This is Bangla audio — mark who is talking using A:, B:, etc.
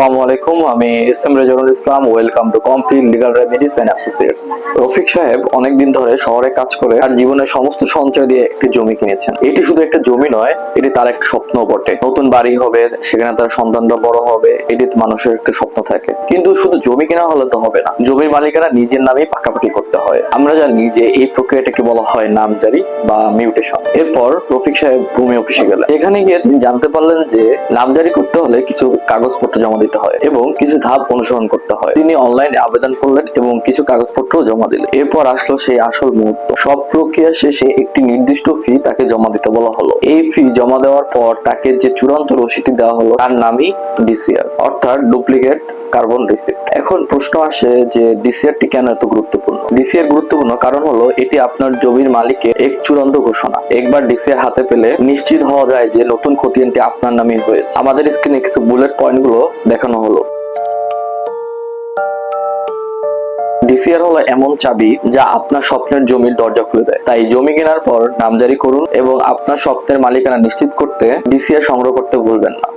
A: আসসালামু আলাইকুম, আমি S M Islam, welcome to legal remedies and associates. Rafiq সাহেব অনেকদিন ধরে শহরে কাজ করে জীবনের সমস্ত সঞ্চয় দিয়ে একটি জমি কিনেছেন। এটি শুধু একটা জমি নয়, এটি তার একটা স্বপ্ন বটে। নতুন বাড়ি হবে, সেখানে তার সন্তানরা বড় হবে, এটি মানুষের একটা স্বপ্ন থাকে। কিন্তু শুধু জমি কেনা হলে তো হবে না, জমির মালিকেরা নিজের নামেই পাকাপাকি করতে হয়। আমরা জানি যে এই প্রক্রিয়াটাকে বলা হয় নামজারি বা মিউটেশন। এরপর রফিক সাহেব ভূমি অফিসে গেলেন। এখানে গিয়ে তিনি জানতে পারলেন যে নামজারি করতে হলে কিছু কাগজপত্র জমা দিতে হয় এবং কিছু ধাপ অনুসরণ করতে হয়। তিনি অনলাইনে আবেদন করলেন এবং কিছু কাগজপত্র জমা দিলেন। এরপর আসলো সেই আসল মুহূর্ত। সব প্রক্রিয়া শেষে একটি নির্দিষ্ট ফি তাকে জমা দিতে বলা হলো। এই ফি জমা দেওয়ার পর তাকে যে চূড়ান্ত রসিদটি দেওয়া হলো, তার নামই ডিসিআর অর্থাৎ ডুপ্লিকেট কার্বন রিসিপ্ট এখন প্রশ্ন আসে যে ডিসিআরটি কেন এত গুরুত্বপূর্ণ? ডিসিআর গুরুত্বপূর্ণ কারণ হলো এটি আপনার জমির মালিকের এক চূড়ান্ত ঘোষণা। একবার ডিসিআর হাতে পেলে নিশ্চিত হওয়া যায় যে নতুন খতিয়ানটি আপনার নামে হয়েছে। আমাদের স্ক্রিনে কিছু বুলেট পয়েন্টগুলো দেখানো হলো। ডিসিআর হলো এমন চাবি যা আপনার স্বপ্নের জমির দরজা খুলে দেয়। তাই জমি কেনার পর নামজারি করুন এবং আপনার স্বপ্নের মালিকানা নিশ্চিত করতে ডিসিআর সংগ্রহ করতে ভুলবেন না।